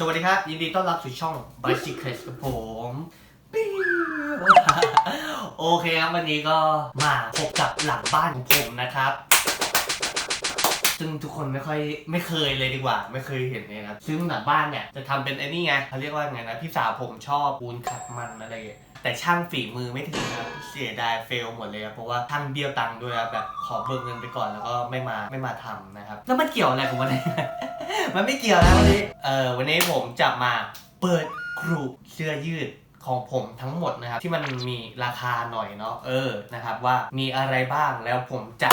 สวัสดีครับ ยินดีต้อนรับสู่ช่อง Bicycle กับผมปิ้วโอเคครับวันนี้ก็มาพบกับหลังบ้านของผมนะครับ ซึ่งทุกคนไม่ค่อยไม่เคยเลยดีกว่า ไม่เคยเห็นเลยนะครับ ซึ่งหลังบ้านเนี่ยจะทำเป็นไอ้นี่ไงเขาเรียกว่าไงนะพี่สาวผมชอบปูนขัดมันอะไรอย่างเงี้ย แต่ช่างฝีมือไม่ถึงนะครับเสียดายเฟลหมดเลยครับเพราะว่าช่างเบี้ยวตังค์ด้วยครับแบบขอเบิกเงินไปก่อนแล้วก็ไม่มาไม่มาทำนะครับแล้วมันเกี่ยวอะไรกับวันนี้ มันไม่เกี่ยวนะวันนี้เออวันนี้ผมจะมาเปิดกรุเสื้อยืดของผมทั้งหมดนะครับ ที่มันมีราคาหน่อยเนาะเออนะครับว่ามีอะไรบ้างแล้วผมจะ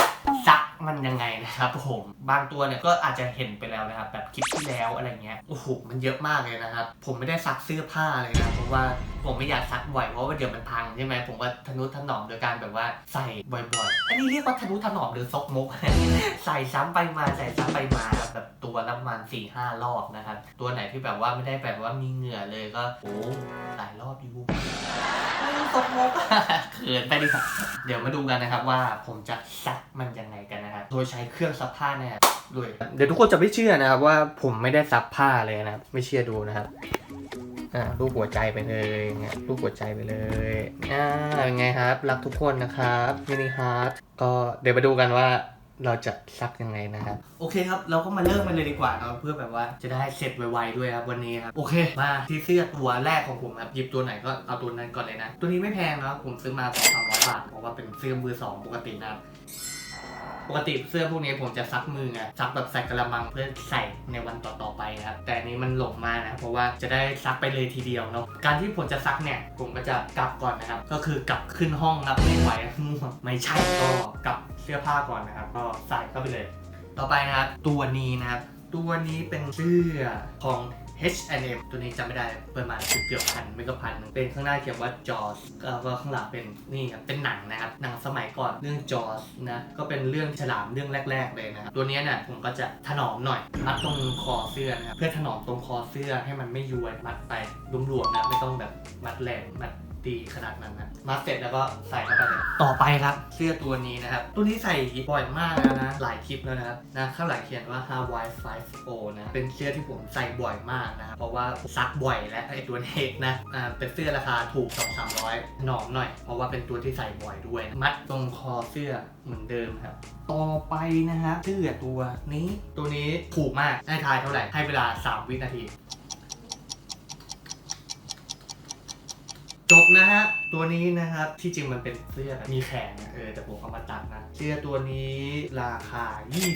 ซัก มันยังไงนะครับผมบางตัวเนี่ยก็อาจจะเห็นไปแล้วนะครับแบบคลิปที่แล้วอะไรเงี้ยโอ้โหมันเยอะมากเลยนะครับ ผมไม่ได้ซักเสื้อผ้าเลยนะเพราะว่าผมไม่อยากซักบ่อยเพราะว่าเดี๋ยวมันพังใช่ไหมผมก็ทนุถนอมโดยการแบบว่าใส่บ่อยๆ อันนี้เรียกว่าทนุถนอมหรือซกมก ใส่ซ้ำไปมาใส่ซ้ำไปมาแบบตัวละประมาณสี่ห้ารอบนะครับ ตัวไหนที่แบบว่าไม่ได้แบบว่ามีเหงื่อเลยก็โอ้หลายรอบอยู่ซกมกเขินไปดิครับเดี๋ยวมาดูกันนะครับว่าผมจะซักมันยังไงกันนะครับโดยใช้เครื่องซักผ้าเนี่ยด้วยเดี๋ยวทุกคนจะไม่เชื่อนะครับว่าผมไม่ได้ซักผ้าเลยนะครับไม่เชื่อดูนะครับอ่ารูปหัวใจไปเลยเนี่ยรูปหัวใจไปเลยอ่าเป็นไงครับ รักทุกคนนะครับมินิฮาร์ดก็เดี๋ยวมาดูกันว่าเราจะซักยังไงนะครับโอเคครับ เราก็มาเริ่มกันเลยดีกว่าเนอะเพื่อแบบว่าจะได้เสร็จไวๆด้วยครับวันนี้ครับโอเคมาที่เสื้อตัวแรกของผมครับหยิบตัวไหนก็เอาตัวนั้นก่อนเลยนะ ตัวนี้ไม่แพงนะครับผมซื้อมาสองสามร้อยบาทเพราะว่าเป็นเสื้อมือสองปกตินะครับ ปกติเสื้อพวกนี้ผมจะซักมือไงซักแบบใส่กระมังเพื่อใส่ในวันต่อๆไปนะครับแต่อันนี้มันหลงมานะเพราะว่าจะได้ซักไปเลยทีเดียวเนาะการที่ผมจะซักเนี่ยผมก็จะกลับก่อนนะครับ ก็คือกลับขึ้นห้องรับไม่ไหวง่วงไม่ใช่ก็กลับเสื้อผ้าก่อนนะครับ ก็ใส่เข้าไปเลย ต่อไปนะครับตัวนี้นะครับตัวนี้เป็นเสื้อของ H&M ตัวนี้จำไม่ได้ประมาณเกือบพันไม่ก็พันหนึ่งเป็นข้างหน้าเขียนว่า Jaws แล้วก็ข้างหลังเป็นนี่ครับเป็นหนังนะครับ หนังสมัยก่อนเรื่อง Jaws นะก็เป็นเรื่องฉลามเรื่องแรก ๆ เลยนะครับตัวนี้เนี่ยผมก็จะถนอมหน่อย มัดตรงคอเสื้อนะครับเพื่อถนอมตรงคอเสื้อให้มันไม่ย้วยมัดไปรวมๆนะไม่ต้องแบบมัดแรงมัด ดีขนาดนั้นนะมัดเสร็จแล้วก็ใส่เข้าไปเลยต่อไปครับเสื้อตัวนี้นะครับ ตัวนี้ใส่บ่อยมากแล้วนะ หลายคลิปแล้วนะครับนะข้างหลังเขียนว่า Hawaii 5 O นะเป็นเสื้อที่ผมใส่บ่อยมากนะครับเพราะว่าซักบ่อยและไอตัวนี้นะอ่าเป็นเสื้อราคาถูก 2 3 0 0 หนอมหน่อย เพราะว่าเป็นตัวที่ใส่บ่อยด้วยนะมัดตรงคอเสื้อเหมือนเดิมครับต่อไปนะฮะเสื้อตัวนี้ตัวนี้ถูกมากให้ทายเท่าไหร่ให้เวลา 3 วินาที จบนะฮะ ตัวนี้นะครับที่จริงมันเป็นเสื้อมีแขนนะเออแต่ผมเอามาตัดนะ เสื้อตัวนี้ราคา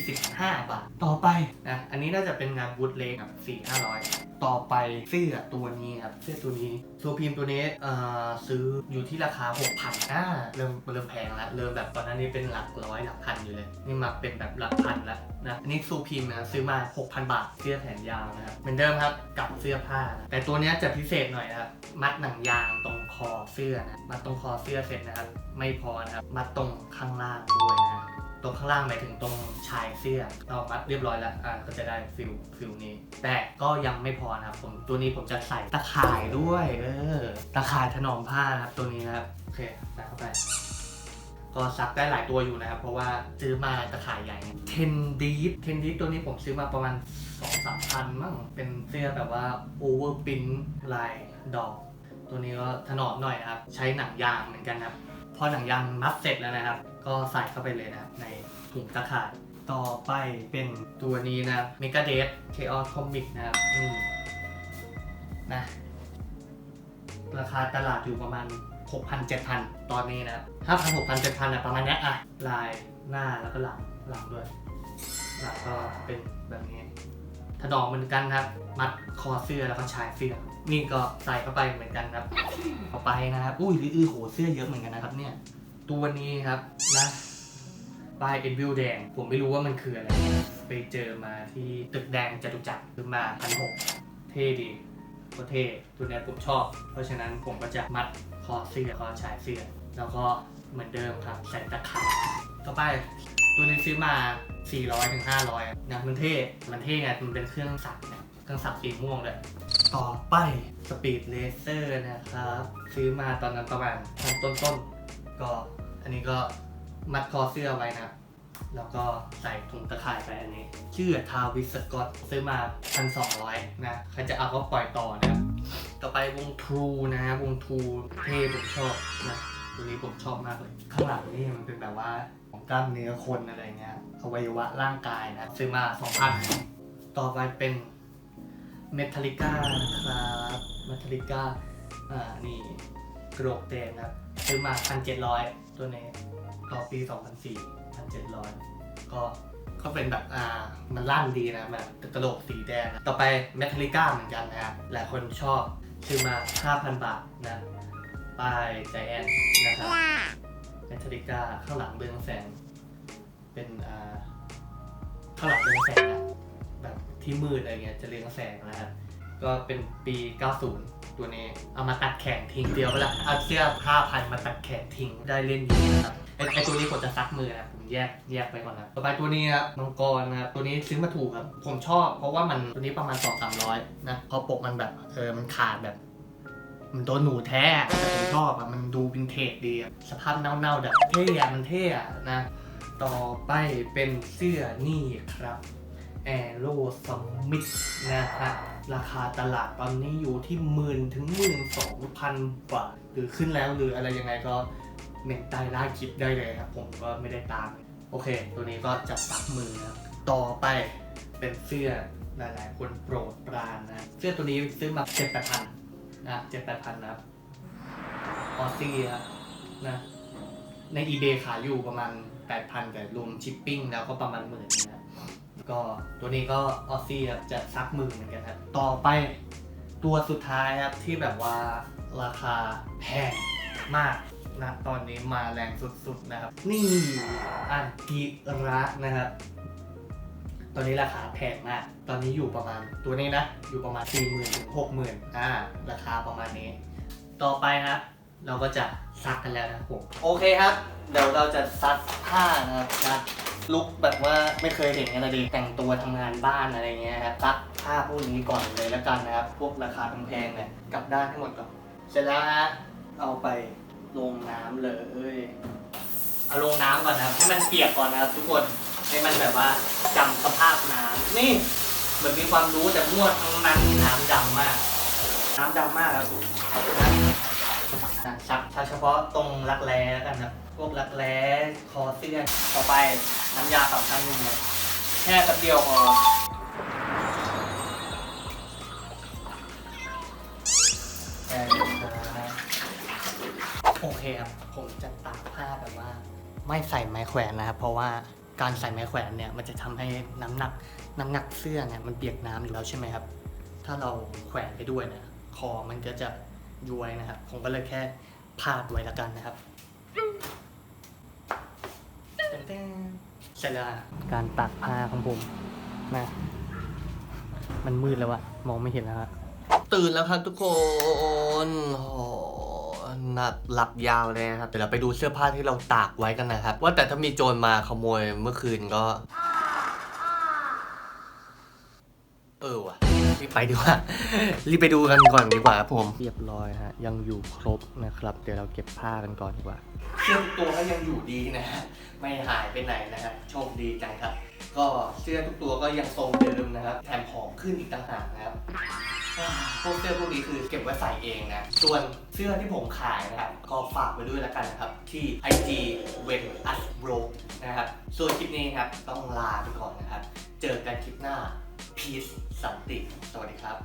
25 บาท ต่อไปนะอันนี้น่าจะเป็นงานบูทเล็กครับ4 500 ต่อไปเสื้อตัวนี้ครับเสื้อตัวนี้ตัวพิมพ์ตัวนี้เอ่อซื้ออยู่ที่ราคา 6,000อ่าเริ่มเริ่มแพงแล้วเริ่มแบบตอนนั้นนี่เป็นหลักร้อยหลักพันอยู่เลย นี่มาเป็นแบบหลักพันแล้วนะอันนี้ซูพิมพ์นะซื้อมา 6,000 บาทเสื้อแขนยาวนะครับเหมือนเดิมครับกับเสื้อผ้านะแต่ตัวนี้จะพิเศษหน่อยนะครับมัดหนังยางตรงคอเสื้อนะมัดตรงคอเสื้อเสร็จนะครับไม่พอนะครับมัดตรงข้างล่างด้วย ตรงข้างล่างหมายถึงตรงชายเสื้อเรามัดเรียบร้อยแล้วอ่าก็จะได้ฟิลฟิลนี้ แต่ก็ยังไม่พอนะครับผมตัวนี้ผมจะใส่ตะข่ายด้วยเออตะข่ายถนอมผ้านะครับตัวนี้นะครับโอเคใส่เข้าไปก็ซักได้หลายตัวอยู่นะครับ เพราะว่าซื้อมาตะข่ายใหญ่เทนดีฟเทนดีฟตัวนี้ผมซื้อมาประมาณ2องสามพันมั้งเป็นเสื้อแบบว่าโอเวอร์พิ้นลายดอก ตัวนี้ก็ถนอมหน่อยนะครับ ใช้หนังยางเหมือนกันครับพอหนังยางมัดเสร็จแล้วนะครับ ก็ใส่เข้าไปเลยนะครับในถุงตะข่ายต่อไปเป็นตัวนี้นะครับ m e g a d e t Chaos Comic นะครับอืมนะราคาตลาดอยู่ประมาณ 6,000 7,000 ตอนนี้นะครับถ้าพันหกพันเจ็ดพันอะประมาณนี้ยอะลายหน้าแล้วก็หลังหลังด้วย หลังก็เป็นแบบนี้ถนอมเหมือนกันครับ มัดคอเสื้อแล้วก็ชายเสื้อ นี่ก็ใส่เข้าไปเหมือนกันครับ เข้าไปนะครับ อุ้ยอือโหเสื้อเยอะเหมือนกันนะครับเนี่ย ตัวนี้ครับนะป้ายเอ็นวิวแดง ผมไม่รู้ว่ามันคืออะไร ไปเจอมาที่ตึกแดงจตุจักรซื้อมาพันหกเท่ดีก็เท่ตัวนี้ผมชอบ เพราะฉะนั้นผมก็จะมัดคอเสื้อคอชายเสื้อ แล้วก็เหมือนเดิมครับใส่ตะข่ายต่อไปตัวนี้ซื้อมา 400ถึง500นะมันเท่ มันเท่ไงมันเป็นเครื่องสักเนี่ยเครื่องสักสีม่วงเลยต่อไปสปีดเลเซอร์นะครับ ซื้อมาตอนนั้นประมาณพันต้นๆ ก็อันนี้ก็มัดคอเสื้อไว้นะ แล้วก็ใส่ถุงตะข่ายไปอันนี้ ชื่อทาวิสกอตซื้อมาพันสองร้อยนะใครจะเอาก็ปล่อยต่อนะต่อไปวงทรูนะวงทรูเท่ผมชอบนะตัวนี้ผมชอบมากเลยข้างหลังนี่มันเป็นแบบว่าของกล้ามเนื้อคนอะไรเงี้ยอวัยวะร่างกายนะซื้อมา2,000ต่อไปเป็นเมทัลิก้านะครับเมทัลิก้าอ่านี่กระโหลกแดงนะครับ ซื้อมา 1,700 ตัวนี้ต่อปี 2004 1,700 ก็ก็เป็นแบบอ่ามันลั่นดีนะแบบกระโหลกสีแดงนะต่อไปเมทัลิก้าเหมือนกันนะครับหลายคนชอบซื้อมา 5,000 บาทนะป้ายใจแอนนะครับเมทัลิก้าข้างหลังเรืองแสง เป็นอ่าข้างหลังเรืองแสงนะแบบที่มืดอะไรเงี้ยจะเรืองแสงนะครับก็เป็นปี 90 ตัวนี้ เอามาตัดแขนทิ้งเดียวไปละเอาเสื้อผ้าพันมาตัดแขนทิ้งได้เล่นอยู่นะครับไอไอตัวนี้ผมจะซักมือนะผมแยกแยกไปก่อนนะต่อไปตัวนี้ครับมังกรนะครับตัวนี้ซื้อมาถูกครับ ผมชอบ เพราะว่ามันตัวนี้ประมาณ2 3 0 0นะเพอปกมันแบบเออมันขาดแบบ มันโดนหนูแท้แต่ผมชอบอะมันดูวินเทจดีอะสภาพเน่าๆแบบเท่อะมันเท่อะนะ ต่อไปเป็นเสื้อนี่ครับ แอโรสมิธนะฮะ ราคาตลาดตอนนี้อยู่ที่หมื่นถึงหมื่นสองพันบาท หรือขึ้นแล้วหรืออะไรยังไงก็เมนใต้ได้คลิปได้เลยครับผมก็ไม่ได้ตาม โอเค ตัวนี้ก็จะซักมือนะต่อไปเป็นเสื้อหลายๆ คนโปรดปรานนะ เสื้อตัวนี้ซื้อมาเจ็ดแปดพันนะเจ็ดแปดพันนะครับออสซี่นะใน eBay ขายอยู่ประมาณ 8,000แต่รวมชิปปิ้งแล้วก็ประมาณหมื่นนะ ก็ตัวนี้ก็ออซี่ครับจะซักมือเหมือนกันครับ ต่อไปตัวสุดท้ายครับที่แบบว่าราคาแพงมากนะตอนนี้มาแรงสุดๆนะครับ นี่อันกิระนะครับ ตอนนี้ราคาแพงมากตอนนี้อยู่ประมาณตัวนี้นะ อยู่ประมาณ 4 0,000ถึง60,000อ่าราคาประมาณนี้ ต่อไปครับเราก็จะซักกันแล้วนะผมโอเคครับ เดี๋ยวเราจะซักผ้านะครับนะ ลุกแบบว่าไม่เคยเห็นกันเลยดิแต่งตัวทำงานบ้านอะไรเงี้ยครับซักผ้าพวกนี้ก่อนเลยแล้วกันนะครับ พวกราคาแพงๆเนี่ยกลับด้านทั้งหมดก่อนเสร็จแล้วฮะเอาไปลงน้ำเลยเอาลงน้ำก่อนนะครับ ให้มันเปียกก่อนนะครับ ทุกคนให้มันแบบว่าจำสภาพน้ำนี่เหมือนมีความรู้แต่มั่วทั้งนั้นน้ำดำมาก น้ำดำมากครับนะนะซักเฉพาะตรงรักแร้แล้วกันนะพวกรักแร้ คอเสื้อต่อไปน้ำยาปรับผ้านุ่มเลยแค่แป๊บเดียวพอโอเคครับผมจะตากผ้าแบบว่า ไม่ใส่ไม้แขวนนะครับ เพราะว่าการใส่ไม้แขวนเนี่ยมันจะทำให้น้ำหนักน้ำหนักเสื้อเนี่ยมันเปียกน้ำอยู่แล้วใช่ไหมครับ ถ้าเราแขวนไปด้วยเนี่ยคอมันก็จะย้วยนะครับ ผมก็เลยแค่พาดไว้แล้วกันนะครับ เสร็จแล้วการตากผ้าของผมนะมันมืดแล้วอะมองไม่เห็นแล้วอะตื่นแล้วครับทุกคนโอ้หนักหลับยาวเลยนะครับเดี๋ยวเราไปดูเสื้อผ้าที่เราตากไว้กันนะครับ ว่าแต่ถ้ามีโจรมาขโมยเมื่อคืนก็ เออว่ะ รีบไปดีกว่า รีบไปดูกันก่อนดีกว่าครับผมเรียบร้อยฮะ ยังอยู่ครบนะครับ เดี๋ยวเราเก็บผ้ากันก่อนดีกว่าเสื้อทุกตัวก็ยังอยู่ดีนะฮะ ไม่หายไปไหนนะครับโชคดีจังครับ ก็เสื้อทุกตัวก็ยังทรงเดิมนะครับ แถมหอมขึ้นอีกต่างหากนะครับอ่าพวกเสื้อพวกนี้คือเก็บไว้ใส่เองนะ ส่วนเสื้อที่ผมขายนะครับ ก็ฝากไว้ด้วยแล้วกันนะครับ ที่ IG when us broke นะครับ ส่วนคลิปนี้ครับ ต้องลาไปก่อนนะครับ เจอกันคลิปหน้า peace สันติ สวัสดีครับ